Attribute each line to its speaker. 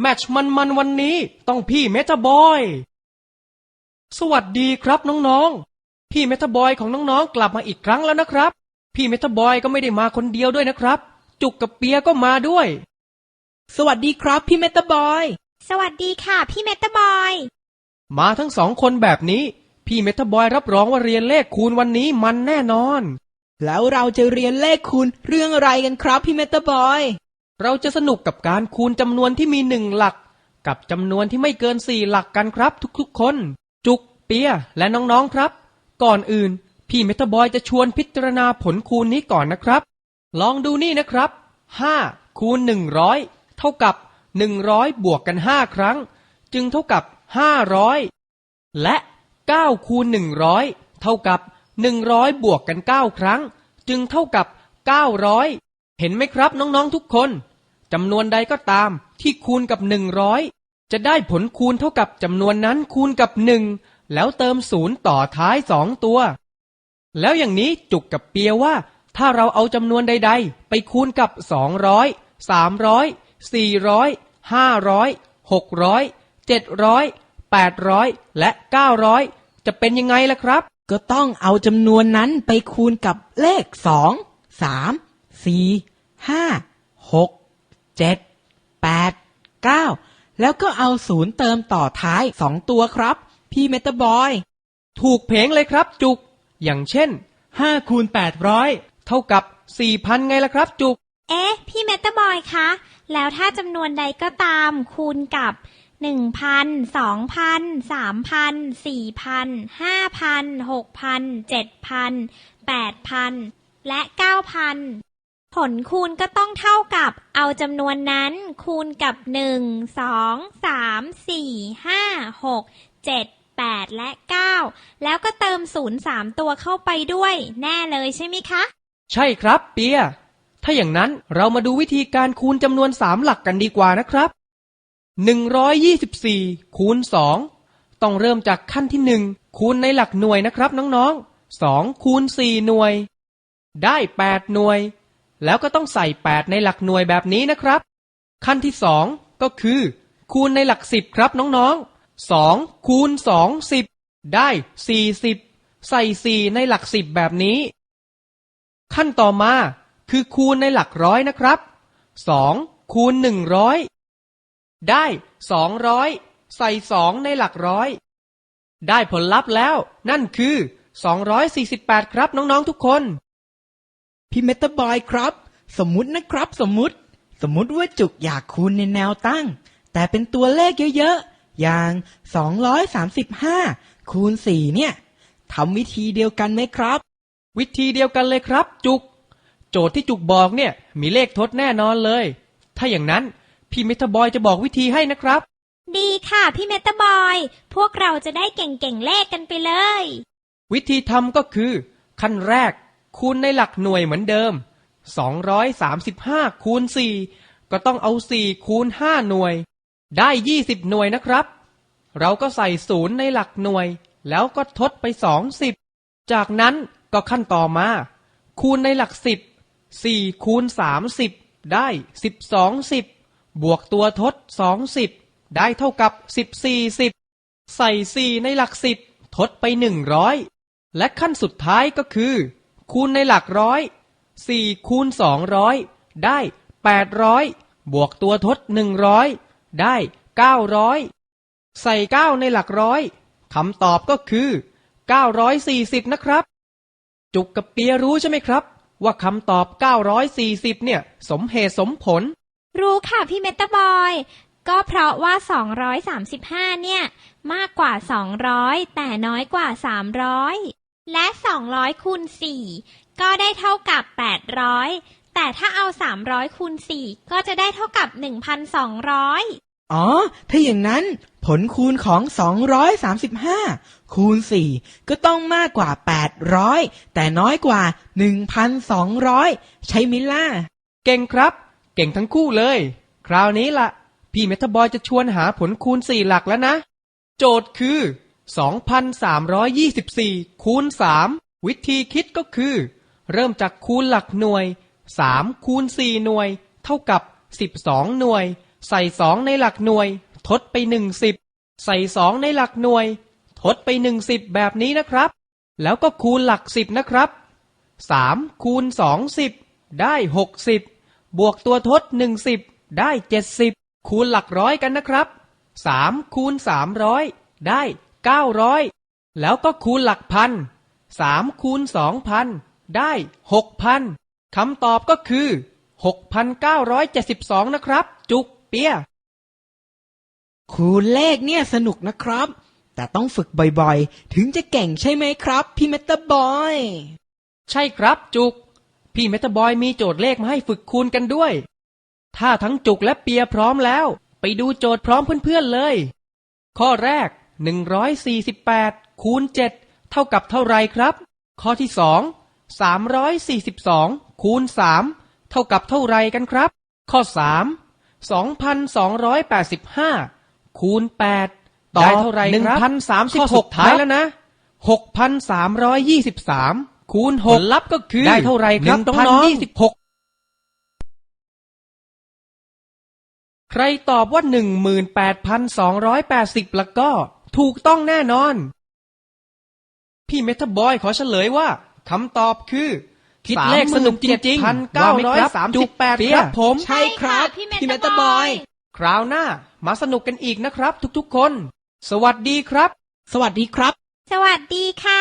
Speaker 1: แมตช์มันมันๆวันนี้ต้องพี่เมตาบอย สวัสดีครับน้องๆ พี่เมตาบอยของน้องๆ กลับมาอีกครั้งแล้วนะครับ พี่เมตาบอยก็ไม่ได้มาคนเดียวด้วยนะครับ จุกกับเปียก็มาด้วย
Speaker 2: สวัสดีครับพี่เมตาบอย
Speaker 3: สวัสดีค่ะ พี่เมตาบอย
Speaker 1: มาทั้งสองคนแบบนี้ พี่เมตาบอยรับรองว่าเรียนเลขคูณวันนี้มันแน่นอน
Speaker 2: แล้วเราจะเรียนเลขคูณเรื่องอะไรกันครับพี่เมตาบอย
Speaker 1: เราจะสนุกกับการคูณจำนวนที่มีหนึ่งหลัก กับจำนวนที่ไม่เกินสี่หลักกันครับทุกๆคน จุกเปียและน้องๆครับ ก่อนอื่น พี่เมตาบอยจะชวนพิจารณาผลคูณนี้ก่อนนะครับ ลองดูนี่นะครับห้าคูณหนึ่งร้อยเท่ากับหนึ่งร้อยบวกกันห้าครั้ง จึงเท่ากับห้าร้อยและเก้าคูณหนึ่งร้อยเท่ากับหนึ่งร้อยบวกกันเก้าครั้ง จึงเท่ากับเก้าร้อย เห็นไหมครับน้องๆทุกคนจำนวนใดก็ตามที่คูณกับหนึ่งร้อยจะได้ผลคูณเท่ากับจำนวนนั้นคูณกับหนึ่งแล้วเติมศูนย์ต่อท้ายสองตัว แล้วอย่างนี้จุกกับเปียว่า ถ้าเราเอาจำนวนใด ๆ ไปคูณกับสองร้อยสามร้อยสี่ร้อยห้าร้อยหกร้อยเจ็ดร้อยแปดร้อยและเก้าร้อยจะเป็นยังไงล่ะครับ
Speaker 2: ก็ต้องเอาจำนวนนั้นไปคูณกับเลขสองสาม สี่ห้าหกเจ็ดแปดเก้าแล้วก็เอาศูนย์เติมต่อท้ายสองตัวครับ พี่เมตาบอย
Speaker 1: ถูกเพลงเลยครับจุก อย่างเช่นห้าคูณแปดร้อยเท่ากับสี่พันไงล่ะครับจุก
Speaker 3: เอ๊ะ พี่เมตาบอยคะ แล้วถ้าจำนวนใดก็ตามคูณกับหนึ่งพันสองพันสามพันสี่พันห้าพันหกพันเจ็ดพันแปดพันและเก้าพัน ผลคูณก็ต้องเท่ากับเอาจำนวนนั้น คูณกับหนึ่งสองสามสี่ห้าหกเจ็ดแปดและเก้าแล้วก็เติมศูนย์สามตัวเข้าไปด้วย แน่เลยใช่ไหมคะ
Speaker 1: ใช่ครับเปีย ถ้าอย่างนั้นเรามาดูวิธีการคูณจำนวนสามหลักกันดีกว่านะครับ 124 คูณ 2 ต้องเริ่มจากขั้นที่หนึ่งคูณในหลักหน่วยนะครับน้องๆ2คูณ4หน่วย ได้ 8 หน่วย แล้วก็ต้องใส่ 8 ในหลักหน่วยแบบนี้นะครับ ขั้นที่สองก็คือ คูณในหลักสิบครับน้องๆ 2 คูณ 2 10 ได้ 40 ใส่ 4 ในหลักสิบแบบนี้ ขั้นต่อมาคือคูณในหลักร้อยนะครับสองคูณหนึ่งร้อยได้สองร้อยใส่สองในหลักร้อย ได้ผลลัพธ์แล้ว นั่นคือสองร้อยสี่สิบแปดครับน้องๆทุกคน
Speaker 2: พี่เมตาบอยครับ สมมุตินะครับ สมมุติ สมมุติว่าจุกอยากคูณในแนวตั้ง แต่เป็นตัวเลขเยอะๆ อย่าง 235 คูณ 4 เนี่ยทำวิธีเดียวกันไหมครับ
Speaker 1: วิธีเดียวกันเลยครับ จุก โจทย์ที่จุกบอกเนี่ย มีเลขทดแน่นอนเลย ถ้าอย่างนั้นพี่เมทาบอยจะบอกวิธีให้นะครับ
Speaker 3: ดีค่ะพี่เมตาบอย พวกเราจะได้เก่งๆเลขกันไปเลย
Speaker 1: วิธีทำก็คือ ขั้นแรก คูณในหลักหน่วยเหมือนเดิม 235 คูณ 4 ก็ต้องเอา 4 คูณ 5 หน่วย ได้ 20 หน่วยนะครับ เราก็ใส่ศูนย์ในหลักหน่วย แล้วก็ทดไป 20 จากนั้นก็ขั้นต่อมา คูณในหลัก 10 4 คูณ 30 ได้ 12 10 บวกตัวทด 20 ได้เท่ากับ 14 10 ใส่ 4 ในหลัก 10 ทดไป 100 และขั้นสุดท้ายก็คือ คูณในหลักร้อย4คูณ200ได้800บวกตัวทด100ได้900ใส่9ในหลักร้อยคำตอบก็คือ940นะครับ จุกกับเปียรู้ใช่ไหมครับ ว่าคำตอบ940เนี่ย สมเหตุสมผล
Speaker 3: รู้ค่ะพี่เมตาบอยก็เพราะว่า 235 เนี่ย มากกว่า 200 แต่น้อยกว่า 300 และ200คูณ4ก็ได้เท่ากับ800แต่ถ้าเอา300คูณ4ก็จะได้เท่ากับ1,200
Speaker 2: อ๋อ ถ้าอย่างนั้นผลคูณของ 235 คูณ 4 ก็ต้องมากกว่า 800 แต่น้อยกว่า 1,200 ใช่ไหมล่ะ
Speaker 1: เก่งครับ เก่งทั้งคู่เลย คราวนี้ล่ะ พี่เมทาบอยจะชวนหาผลคูณ 4 หลักแล้วนะ โจทย์คือ 2,324 คูณ 3 วิธีคิดก็คือ เริ่มจากคูณหลักหน่วย 3 คูณ 4 หน่วย เท่ากับ 12 หน่วย ใส่สองในหลักหน่วย ทดไปหนึ่งสิบใส่สองในหลักหน่วย ทดไปหนึ่งสิบแบบนี้นะครับ แล้วก็คูณหลักสิบนะครับสามคูณสองสิบได้หกสิบบวกตัวทดหนึ่งสิบได้เจ็ดสิบคูณหลักร้อยกันนะครับสามคูณสามร้อยได้ เก้าร้อยแล้วก็คูณหลักพันสามคูณสองพันได้หกพันคำตอบก็คือหกพันเก้าร้อยเจ็ดสิบสองนะครับ จุกเปีย
Speaker 2: คูณเลขเนี่ยสนุกนะครับ แต่ต้องฝึกบ่อยๆ ถึงจะเก่งใช่ไหมครับ พี่เมตาบอย
Speaker 1: ใช่ครับจุก พี่เมตาบอยมีโจทย์เลขมาให้ฝึกคูณกันด้วย ถ้าทั้งจุกและเปียพร้อมแล้ว ไปดูโจทย์พร้อมเพื่อนๆเลย ข้อแรก 148คูณ7เท่ากับเท่าไรครับ ข้อที่2 342คูณ3เท่ากับเท่าไรกันครับ ข้อ3 2,285คูณ8ได้เท่าไรครับ1,036ข้อสุดท้ายแล้วนะ6,323คูณ6ผลลัพธ์ก็คือ ได้เท่าไรครับน้องๆใครตอบว่า18,280แล้วก็ ถูกต้องแน่นอน พี่เมทาบอยขอเฉลยว่าคำตอบคือคิดเลขสนุกจริงๆ938ครับผม
Speaker 2: ใช่ครับ
Speaker 3: ใช่ค่ะพี่
Speaker 2: พี่
Speaker 3: เม
Speaker 2: เม
Speaker 3: ตา
Speaker 2: ตา
Speaker 3: บบอ
Speaker 2: อยย
Speaker 1: คราวหน้า มาสนุกกันอีกนะครับ ทุกๆคน สวัสดีครับ
Speaker 2: สวัสดีครับ
Speaker 3: สวัสดีค่ะ